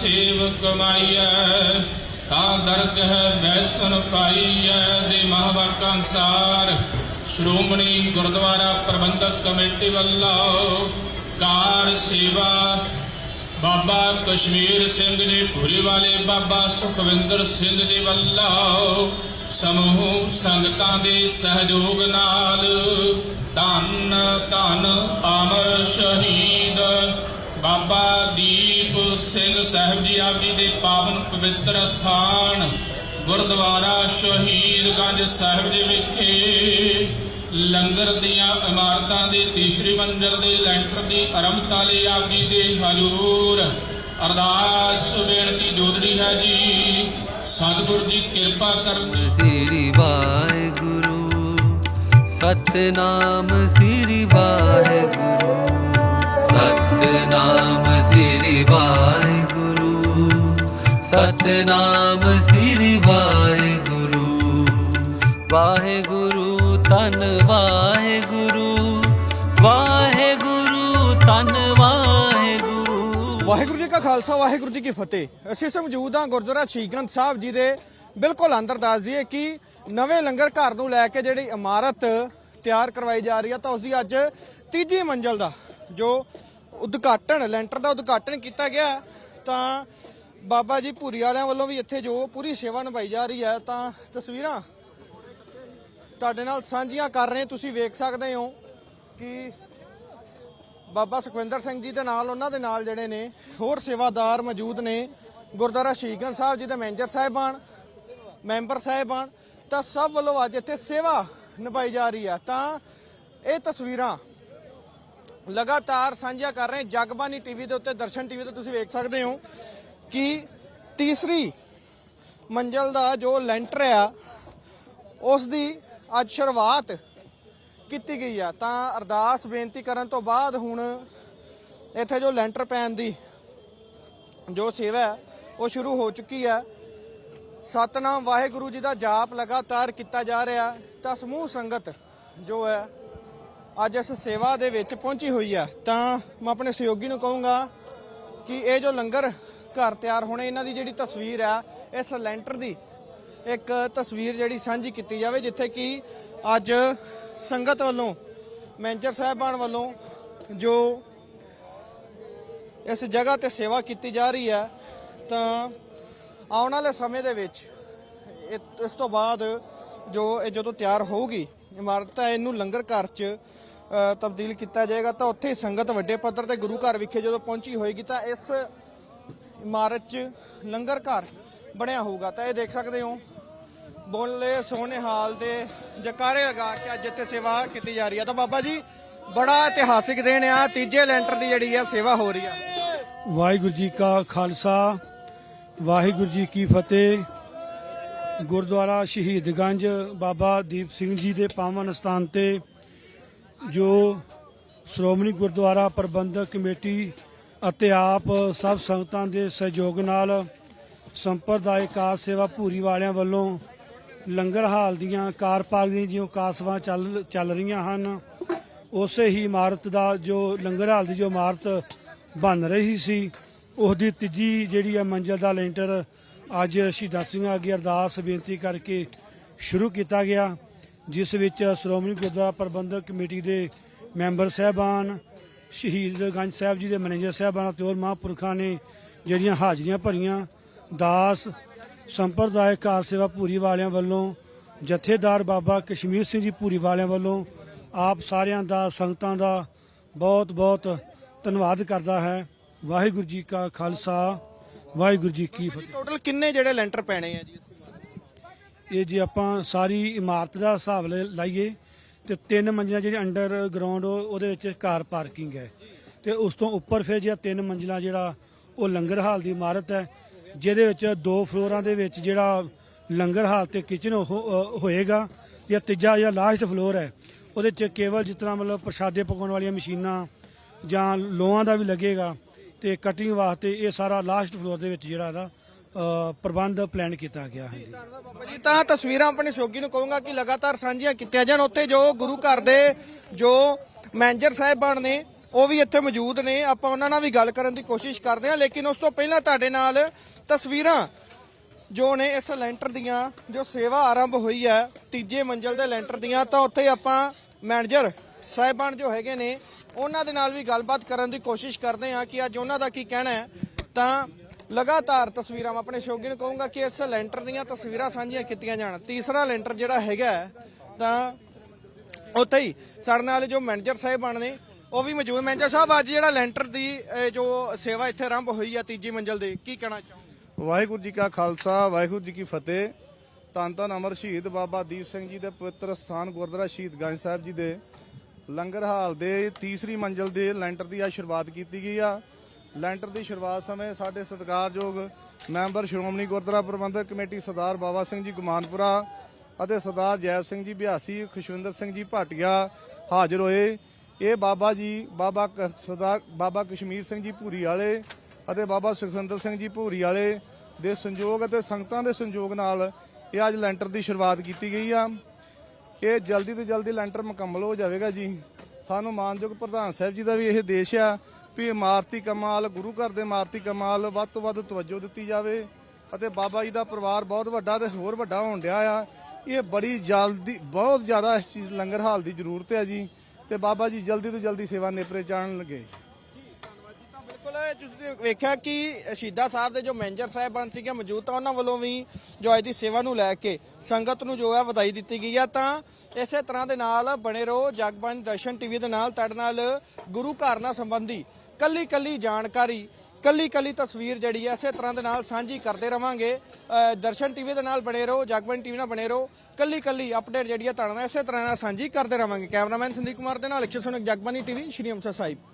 ਸੇਵਕ ਮਾਈਐ, ਤਾਂ ਦਰਗ ਹੈ ਬੈਸਨ ਪਾਈਐ ਦੇ ਮਹਾਵਾਕ ਅਨਸਾਰ। ਸ਼੍ਰੋਮਣੀ ਗੁਰਦੁਆਰਾ ਪ੍ਰਬੰਧਕ ਕਮੇਟੀ ਵੱਲੋਂ ਕਾਰ ਸੇਵਾ ਬਾਬਾ ਕਸ਼ਮੀਰ ਸਿੰਘ ਜੀ ਭੂਰੀ ਵਾਲੇ ਬਾਬਾ ਸੁਖਵਿੰਦਰ ਸਿੰਘ ਜੀ ਵੱਲੋਂ ਸਮੂਹ ਸੰਗਤਾਂ ਦੇ ਸਹਿਯੋਗ ਨਾਲ ਧੰਨ ਧੰਨ ਅਮਰ ਸ਼ਹੀਦ ਬਾਬਾ ਦੀਪ ਸਿੰਘ ਸਾਹਿਬ ਜੀ ਆਪ ਜੀ ਦੇ ਪਾਵਨ ਪਵਿੱਤਰ ਸਥਾਨ ਗੁਰਦੁਆਰਾ ਸ਼ਹੀਦਗੰਜ ਸਾਹਿਬ ਜੀ ਵਿਖੇ ਲੰਗਰ ਦੀਆਂ ਇਮਾਰਤਾਂ ਦੀ ਤੀਸਰੀ ਮੰਜ਼ਲ ਦੇ ਲੈਂਟਰ ਦੀ ਆਰੰਭਤਾ ਲਈ ਆਪ ਜੀ ਦੇ ਹਜ਼ੂਰ। ਅਰਦਾਸ ਬੇਨਤੀ ਜੋਦੜੀ ਹੈ ਜੀ। ਸਤਿਗੁਰ ਜੀ ਕਿਰਪਾ ਕਰਨ। ਸ੍ਰੀ ਵਾਹਿਗੁਰੂ ਸਤਨਾਮ ਸ੍ਰੀ ਵਾਹਿਗੁਰੂ। ਸਤਨਾਮ ਸ੍ਰੀ ਵਾਹਿਗੁਰੂ, ਸਤਨਾਮ ਸ੍ਰੀ ਵਾਹਿਗੁਰੂ। ਵਾਹਿਗੁਰੂ ਤਨ ਵਾਹਿਗੁਰੂ ਵਾਹਿਗੁਰੂ ਤਨ ਵਾਹਿਗੁਰੂ। ਵਾਹਿਗੁਰੂ ਜੀ ਕਾ ਖਾਲਸਾ, ਵਾਹਿਗੁਰੂ ਜੀ ਕੀ ਫਤਿਹ। ਅਸੀਂ ਸਮਝੂਦ ਹਾਂ ਗੁਰਦੁਆਰਾ ਸ਼ੀਗੰਜ ਸਾਹਿਬ ਜੀ ਦੇ ਬਿਲਕੁਲ ਅੰਦਰ ਦੱਸ ਦਈਏ ਕਿ ਨਵੇਂ ਲੰਗਰ ਘਰ ਨੂੰ ਲੈ ਕੇ ਜਿਹੜੀ ਇਮਾਰਤ ਤਿਆਰ ਕਰਵਾਈ ਜਾ ਰਹੀ ਹੈ ਤਾਂ ਉਸ ਦੀ ਅੱਜ ਤੀਜੀ ਮੰਜ਼ਲ ਦਾ, ਜੋ ਉਦਘਾਟਨ, ਲੈਂਟਰ ਦਾ ਉਦਘਾਟਨ ਕੀਤਾ ਗਿਆ, ਤਾਂ ਬਾਬਾ ਜੀ ਭੂਰੀ ਵਾਲਿਆਂ ਵੱਲੋਂ ਵੀ ਇੱਥੇ ਜੋ ਪੂਰੀ ਸੇਵਾ ਨਿਭਾਈ ਜਾ ਰਹੀ ਹੈ, ਤਾਂ ਤਸਵੀਰਾਂ ਤੁਹਾਡੇ ਨਾਲ ਸਾਂਝੀਆਂ ਕਰ ਰਹੇ ਤੁਸੀਂ ਵੇਖ ਸਕਦੇ ਹੋ ਕਿ ਬਾਬਾ ਸੁਖਵਿੰਦਰ ਸਿੰਘ ਜੀ ਦੇ ਨਾਲ, ਉਹਨਾਂ ਦੇ ਨਾਲ ਜਿਹੜੇ ਨੇ, ਹੋਰ ਸੇਵਾਦਾਰ ਮੌਜੂਦ ਨੇ। ਗੁਰਦੁਆਰਾ ਸ਼ਹੀਦਗੰਜ ਸਾਹਿਬ ਜੀ ਦੇ ਮੈਨੇਜਰ ਸਾਹਿਬਾਨ, ਮੈਂਬਰ ਸਾਹਿਬਾਨ, ਤਾਂ ਸਭ ਵੱਲੋਂ ਅੱਜ ਇੱਥੇ ਸੇਵਾ ਨਿਭਾਈ ਜਾ ਰਹੀ ਹੈ। ਤਾਂ ਇਹ ਤਸਵੀਰਾਂ ਲਗਾਤਾਰ ਸਾਂਝਾ ਕਰ ਰਹੇ ਜਗਬਾਨੀ ਟੀਵੀ ਦੇ ਉੱਤੇ, ਦਰਸ਼ਨ ਟੀਵੀ ਤੇ ਤੁਸੀਂ ਵੇਖ ਸਕਦੇ ਹੋ ਕਿ ਤੀਸਰੀ ਮੰਜ਼ਲ ਦਾ ਜੋ ਲੈਂਟਰ ਆ, ਉਸ ਦੀ ਅੱਜ ਸ਼ੁਰੂਆਤ ਕੀਤੀ ਗਈ ਆ। ਤਾਂ ਅਰਦਾਸ ਬੇਨਤੀ ਕਰਨ ਤੋਂ ਬਾਅਦ ਹੁਣ ਇੱਥੇ ਜੋ ਲੈਂਟਰ ਪੈਣ ਦੀ ਜੋ ਸੇਵਾ ਹੈ ਉਹ ਸ਼ੁਰੂ ਹੋ ਚੁੱਕੀ ਹੈ ਸਤਨਾਮ ਵਾਹਿਗੁਰੂ ਜੀ ਦਾ ਜਾਪ ਲਗਾਤਾਰ ਕੀਤਾ ਜਾ ਰਿਹਾ। ਤਾਂ ਸਮੂਹ ਸੰਗਤ ਜੋ ਹੈ ਅੱਜ ਇਸ ਸੇਵਾ ਦੇ ਵਿੱਚ ਪਹੁੰਚੀ ਹੋਈ ਹੈ ਤਾਂ ਮੈਂ ਆਪਣੇ ਸਹਿਯੋਗੀ ਨੂੰ ਕਹੂੰਗਾ ਕਿ ਇਹ ਜੋ ਲੰਗਰ ਘਰ ਤਿਆਰ ਹੋਣੇ, ਇਹਨਾਂ ਦੀ ਜਿਹੜੀ ਤਸਵੀਰ ਹੈ ਇਸ ਲੈਂਟਰ ਦੀ ਇੱਕ ਤਸਵੀਰ ਜਿਹੜੀ ਸਾਂਝੀ ਕੀਤੀ ਜਾਵੇ, ਜਿੱਥੇ ਕਿ ਅੱਜ ਸੰਗਤ ਵੱਲੋਂ, ਮੈਨੇਜਰ ਸਾਹਿਬਾਨ ਵੱਲੋਂ ਜੋ ਇਸ ਜਗ੍ਹਾ ਤੇ ਸੇਵਾ ਕੀਤੀ ਜਾ ਰਹੀ ਹੈ ਤਾਂ ਆਉਣ ਵਾਲੇ ਸਮੇਂ ਦੇ ਵਿੱਚ ਇਸ ਤੋਂ ਬਾਅਦ ਜੋ ਇਹ ਜਦੋਂ ਤਿਆਰ ਹੋਊਗੀ ਇਮਾਰਤ ਹੈ, ਇਹਨੂੰ ਲੰਗਰ ਘਰ 'ਚ ਤਬਦੀਲ ਕੀਤਾ ਜਾਏਗਾ। ਤਾਂ ਉੱਥੇ ਸੰਗਤ ਵੱਡੇ ਪੱਧਰ ਤੇ ਗੁਰੂ ਘਰ ਵਿਖੇ ਜਦੋਂ ਪਹੁੰਚੀ ਹੋਏਗੀ ਤਾਂ ਇਸ ਇਮਾਰਤ 'ਚ ਲੰਗਰ ਘਰ ਬਣਿਆ ਹੋਊਗਾ। ਤਾਂ ਇਹ ਦੇਖ ਸਕਦੇ ਹੋ, ਬੋਲੇ ਸੋਹਣੇ ਹਾਲ ਦੇ ਜਕਾਰੇ ਲਗਾ ਕੇ ਅੱਜ ਇੱਥੇ ਸੇਵਾ ਕੀਤੀ ਜਾ ਰਹੀ ਹੈ। ਤਾਂ ਬਾਬਾ ਜੀ, ਬੜਾ ਇਤਿਹਾਸਿਕ ਦਿਨ ਆ, ਤੀਜੇ ਲੈਂਟਰ ਦੀ ਜਿਹੜੀ ਆ ਸੇਵਾ ਹੋ ਰਹੀ ਆ। ਵਾਹਿਗੁਰੂ ਜੀ ਕਾ ਖਾਲਸਾ, ਵਾਹਿਗੁਰੂ ਜੀ ਕੀ ਫਤਿਹ। ਗੁਰਦੁਆਰਾ ਸ਼ਹੀਦਗੰਜ ਬਾਬਾ ਦੀਪ ਸਿੰਘ ਜੀ ਦੇ ਪਾਵਨ ਸਥਾਨ ਤੇ ਜੋ ਸ਼੍ਰੋਮਣੀ ਗੁਰਦੁਆਰਾ ਪ੍ਰਬੰਧਕ ਕਮੇਟੀ ਅਤੇ ਆਪ ਸਭ ਸੰਗਤਾਂ ਦੇ ਸਹਿਯੋਗ ਨਾਲ ਸੰਪਰਦਾਇਕ ਕਾਰ ਸੇਵਾ ਭੂਰੀ ਵਾਲਿਆਂ ਵੱਲੋਂ ਲੰਗਰ ਹਾਲ ਦੀਆਂ ਕਾਰ ਪਾਰਕ ਦੀਆਂ ਜਿਉਂ ਕਾਸਵਾਂ ਚੱਲ ਚੱਲ ਰਹੀਆਂ ਹਨ, ਉਸੇ ਹੀ ਇਮਾਰਤ ਦਾ ਜੋ ਲੰਗਰ ਹਾਲ ਦੀ ਜੋ ਇਮਾਰਤ ਬਣ ਰਹੀ ਸੀ ਉਸ ਦੀ ਤੀਜੀ ਜਿਹੜੀ ਹੈ ਮੰਜ਼ਲ ਦਾ ਲੈਂਟਰ ਅੱਜ ਸ਼ਹੀਦਾਂ ਸਿੰਘਾਂ ਅੱਗੇ ਅਰਦਾਸ ਬੇਨਤੀ ਕਰਕੇ ਸ਼ੁਰੂ ਕੀਤਾ ਗਿਆ, ਜਿਸ ਵਿੱਚ ਸ਼੍ਰੋਮਣੀ ਗੁਰਦੁਆਰਾ ਪ੍ਰਬੰਧਕ ਕਮੇਟੀ ਦੇ ਮੈਂਬਰ ਸਹਿਬਾਨ ਸ਼ਹੀਦਗੰਜ ਸਾਹਿਬ ਜੀ ਦੇ ਮੈਨੇਜਰ ਸਾਹਿਬਾਨ ਅਤੇ ਹੋਰ ਮਹਾਂਪੁਰਖਾਂ ਨੇ ਜਿਹੜੀਆਂ ਹਾਜ਼ਰੀਆਂ ਭਰੀਆਂ, ਦਾਸ ਸੰਪਰਦਾਇਕ ਕਾਰ ਸੇਵਾ ਪੂਰੀ ਵਾਲਿਆਂ ਵੱਲੋਂ, ਜਥੇਦਾਰ ਬਾਬਾ ਕਸ਼ਮੀਰ ਸਿੰਘ ਜੀ ਪੂਰੀ ਵਾਲਿਆਂ ਵੱਲੋਂ ਆਪ ਸਾਰਿਆਂ ਦਾ, ਸੰਗਤਾਂ ਦਾ ਬਹੁਤ ਬਹੁਤ ਧੰਨਵਾਦ ਕਰਦਾ ਹੈ। ਵਾਹਿਗੁਰੂ ਜੀ ਕਾ ਖਾਲਸਾ। ਵਾਹਿਗੁਰੂ ਜੀ ਕੀ ਫਤਿਹ। ਟੋਟਲ ਕਿੰਨੇ ਜਿਹੜੇ ਲੈਂਟਰ ਪੈਣੇ ਆ ਜੀ ਇਹ ਜੇ ਆਪਾਂ ਸਾਰੀ ਇਮਾਰਤ ਦਾ ਹਿਸਾਬ ਲਾ- ਲਾਈਏ ਤੇ ਤਿੰਨ ਮੰਜ਼ਿਲਾਂ ਜਿਹੜੀ ਅੰਡਰ ਗਰਾਊਂਡ ਉਹਦੇ ਵਿੱਚ ਕਾਰ ਪਾਰਕਿੰਗ ਹੈ। ਤੇ ਉਸ ਤੋਂ ਉੱਪਰ ਫਿਰ ਜਿਹੜਾ ਤਿੰਨ ਮੰਜ਼ਿਲਾਂ ਜਿਹੜਾ ਉਹ ਲੰਗਰ ਹਾਲ ਦੀ ਇਮਾਰਤ ਹੈ ਜਿਹਦੇ ਵਿੱਚ ਦੋ ਫਲੋਰਾਂ ਦੇ ਵਿੱਚ ਜਿਹੜਾ ਲੰਗਰ ਹਾਲ ਤੇ ਕਿਚਨ ਹੋਏਗਾ ਜਾਂ ਤੀਜਾ ਜਿਹੜਾ ਲਾਸਟ ਫਲੋਰ ਹੈ ਉਹਦੇ 'ਚ ਕੇਵਲ ਜਿਸ ਤਰ੍ਹਾਂ ਮਤਲਬ ਪ੍ਰਸ਼ਾਦੇ ਪਕਾਉਣ ਵਾਲੀਆਂ ਮਸ਼ੀਨਾਂ ਜਾਂ ਲੋਹਾਂ ਦਾ ਵੀ ਲੱਗੇਗਾ। ਤੇ ਕਟਿੰਗ ਵਾਸਤੇ ਇਹ ਸਾਰਾ ਲਾਸਟ ਫਲੋਰ ਦੇ ਵਿੱਚ ਜਿਹੜਾ ਇਹਦਾ ਪ੍ਰਬੰਧ ਪਲਾਨ ਕੀਤਾ ਗਿਆ ਹੈ। ਜੀ ਬਾਬਾ ਜੀ। ਤਾਂ ਤਸਵੀਰਾਂ ਆਪਣੇ ਸੋਗੀ ਨੂੰ ਕਹੂੰਗਾ ਕਿ ਲਗਾਤਾਰ ਸਾਂਝੀਆਂ ਕੀਤੀਆਂ ਜਾਣ। ਉੱਥੇ ਜੋ ਗੁਰੂ ਘਰ ਦੇ ਜੋ ਮੈਨੇਜਰ ਸਾਹਿਬਾਨ ਨੇ, ਉਹ ਵੀ ਇੱਥੇ ਮੌਜੂਦ ਨੇ। ਆਪਾਂ ਉਹਨਾਂ ਨਾਲ ਵੀ ਗੱਲ ਕਰਨ ਦੀ ਕੋਸ਼ਿਸ਼ ਕਰਦੇ ਹਾਂ, ਲੇਕਿਨ ਉਸ ਤੋਂ ਪਹਿਲਾਂ ਤੁਹਾਡੇ ਨਾਲ ਤਸਵੀਰਾਂ ਜੋ ਨੇ ਇਸ ਲੈਂਟਰ ਦੀਆਂ, ਜੋ ਸੇਵਾ ਆਰੰਭ ਹੋਈ ਹੈ, ਤੀਜੇ ਮੰਜ਼ਲ ਦੇ ਲੈਂਟਰ ਦੀਆਂ, ਤਾਂ ਉੱਥੇ ਆਪਾਂ ਮੈਨੇਜਰ ਸਾਹਿਬਾਨ ਜੋ ਹੈਗੇ ਨੇ ਉਹਨਾਂ ਦੇ ਨਾਲ ਵੀ ਗੱਲਬਾਤ ਕਰਨ ਦੀ ਕੋਸ਼ਿਸ਼ ਕਰਦੇ ਹਾਂ ਕਿ ਅੱਜ ਉਹਨਾਂ ਦਾ ਕੀ ਕਹਿਣਾ ਹੈ। ਤਾਂ ਲਗਾਤਾਰ ਤਸਵੀਰਾਂ ਮੈਂ ਆਪਣੇ ਸ਼ੌਕੀ ਕਹੂੰਗਾ ਕਿ ਇਸ ਲੈਂਟਰ ਦੀਆਂ ਤਸਵੀਰਾਂ ਸਾਂਝੀਆਂ ਕੀਤੀਆਂ ਜਾਣ। ਤੀਸਰਾ ਲੈਂਟਰ ਜਿਹੜਾ ਹੈਗਾ ਤਾਂ ਉੱਥੇ ਹੀ ਸਾਡੇ ਨਾਲ ਜੋ ਮੈਨੇਜਰ ਸਾਹਿਬਾਨ ਨੇ, ਉਹ ਵੀ ਮੌਜੂਦ ਮੈਨੇਜਰ ਸਾਹਿਬ, ਅੱਜ ਜਿਹੜਾ ਲੈਂਟਰ ਦੀ ਜੋ ਸੇਵਾ ਇੱਥੇ ਆਰੰਭ ਹੋਈ ਹੈ ਤੀਜੀ ਮੰਜ਼ਲ ਦੇ, ਕੀ ਕਹਿਣਾ ਚਾਹੋਗੇ? ਵਾਹਿਗੁਰੂ ਜੀ ਕਾ ਖਾਲਸਾ, ਵਾਹਿਗੁਰੂ ਜੀ ਕੀ ਫਤਿਹ। ਧੰਨ ਧੰਨ ਅਮਰ ਸ਼ਹੀਦ ਬਾਬਾ ਦੀਪ ਸਿੰਘ ਜੀ ਦੇ ਪਵਿੱਤਰ ਸਥਾਨ ਗੁਰਦੁਆਰਾ ਸ਼ਹੀਦ ਗੰਜ ਸਾਹਿਬ ਜੀ ਦੇ। ਲੰਗਰ ਹਾਲ ਦੇ ਤੀਸਰੀ ਮੰਜ਼ਲ ਦੇ ਲੈਂਟਰ ਦੀ ਆ ਸ਼ੁਰੂਆਤ ਕੀਤੀ ਗਈ ਆ। ਲੈਂਟਰ ਦੀ ਸ਼ੁਰੂਆਤ ਸਮੇਂ ਸਾਡੇ ਸਤਿਕਾਰਯੋਗ ਮੈਂਬਰ ਸ਼੍ਰੋਮਣੀ ਗੁਰਦੁਆਰਾ ਪ੍ਰਬੰਧਕ ਕਮੇਟੀ ਸਰਦਾਰ ਬਾਬਾ ਸਿੰਘ ਜੀ ਗੁਮਾਨਪੁਰਾ ਅਤੇ ਸਰਦਾਰ ਜੈਵ ਸਿੰਘ ਜੀ ਬਿਆਸੀ, ਖੁਸ਼ਵਿੰਦਰ ਸਿੰਘ ਜੀ ਭਾਟੀਆ ਹਾਜ਼ਰ ਹੋਏ। ਇਹ ਬਾਬਾ ਜੀ, ਬਾਬਾ ਕ- ਸਰਦਾਰ, ਬਾਬਾ ਕਸ਼ਮੀਰ ਸਿੰਘ ਜੀ ਭੂਰੀ ਵਾਲੇ ਅਤੇ ਬਾਬਾ ਸੁਖਵਿੰਦਰ ਸਿੰਘ ਜੀ ਭੂਰੀ ਵਾਲੇ ਦੇ ਸੰਯੋਗ ਅਤੇ ਸੰਗਤਾਂ ਦੇ ਸੰਯੋਗ ਨਾਲ ਇਹ ਅੱਜ ਲੈਂਟਰ ਦੀ ਸ਼ੁਰੂਆਤ ਕੀਤੀ ਗਈ ਆ। ਇਹ ਜਲਦੀ ਤੋਂ ਜਲਦੀ ਲੈਂਟਰ ਮੁਕੰਮਲ ਹੋ ਜਾਵੇਗਾ ਜੀ। ਸਾਨੂੰ ਮਾਨਯੋਗ ਪ੍ਰਧਾਨ ਸਾਹਿਬ ਜੀ ਦਾ ਵੀ ਇਹ ਦੇਸ਼ ਆ ਵੀ ਇਮਾਰਤੀ ਕਮਾਲ, ਗੁਰੂ ਘਰ ਦੇ ਇਮਾਰਤੀ ਕਮਾਲ, ਵੱਧ ਤੋਂ ਵੱਧ ਤਵੱਜੋ ਦਿੱਤੀ ਜਾਵੇ ਅਤੇ ਬਾਬਾ ਜੀ ਦਾ ਪਰਿਵਾਰ ਬਹੁਤ ਵੱਡਾ ਤੇ ਹੋਰ ਵੱਡਾ ਹੋਣ ਡਿਆ ਆ। ਇਹ ਬੜੀ ਜਲਦੀ, ਬਹੁਤ ਜ਼ਿਆਦਾ ਇਸ ਚੀਜ਼ ਲੰਗਰ ਹਾਲ ਦੀ ਜ਼ਰੂਰਤ ਹੈ ਜੀ। ਤੇ ਬਾਬਾ ਜੀ ਜਲਦੀ ਤੋਂ ਜਲਦੀ ਸੇਵਾ ਨੇਪਰੇ ਚਾੜਨ ਲੱਗੇ ਤੁਸੀਂ ਵੇਖਿਆ ਕਿ ਸ਼ਹੀਦਾ ਸਾਹਿਬ ਦੇ ਜੋ ਮੈਨੇਜਰ ਸਾਹਿਬਾਨ ਸੀਗੇ ਮੌਜੂਦ ਤਾਂ ਉਹਨਾਂ ਵੱਲੋਂ ਵੀ ਜੋ ਅੱਜ ਦੀ ਸੇਵਾ ਨੂੰ ਲੈ ਕੇ ਸੰਗਤ ਨੂੰ ਜੋ ਹੈ ਵਧਾਈ ਦਿੱਤੀ ਗਈ ਹੈ। ਤਾਂ ਇਸੇ ਤਰ੍ਹਾਂ ਦੇ ਨਾਲ ਬਣੇ ਰਹੋ ਜਗਬਾਣੀ ਦਰਸ਼ਨ ਟੀਵੀ ਦੇ ਨਾਲ। ਤੁਹਾਡੇ ਨਾਲ ਗੁਰੂ ਘਰ ਨਾਲ ਸੰਬੰਧੀ ਕੱਲੀ ਕੱਲੀ ਜਾਣਕਾਰੀ ਕੱਲੀ ਕੱਲੀ ਤਸਵੀਰ ਜਿਹੜੀ ਹੈ ਇਸੇ ਤਰ੍ਹਾਂ ਦੇ ਨਾਲ ਸਾਂਝੀ ਕਰਦੇ ਰਵਾਂਗੇ। ਅ, ਦਰਸ਼ਨ ਟੀਵੀ ਦੇ ਨਾਲ ਬਣੇ ਰਹੋ ਜਗਬਾਣੀ ਟੀਵੀ ਨਾਲ ਬਣੇ ਰਹੋ। ਕੱਲੀ ਕੱਲੀ ਅਪਡੇਟ ਜਿਹੜੀ ਹੈ ਤੁਹਾਡੇ ਨਾਲ ਇਸੇ ਤਰ੍ਹਾਂ ਨਾਲ ਸਾਂਝੀ ਕਰਦੇ ਰਵਾਂਗੇ। ਕੈਮਰਾਮੈਨ ਸੰਦੀਪ ਕੁਮਾਰ ਦੇ ਨਾਲ ਇਕਸ਼ੇ ਸੁਣਕ ਜਗਬਾਣੀ ਟੀਵੀ ਸ਼੍ਰੀ ਅੰਮ੍ਰਿਤਸਰ ਸਾਹਿਬ।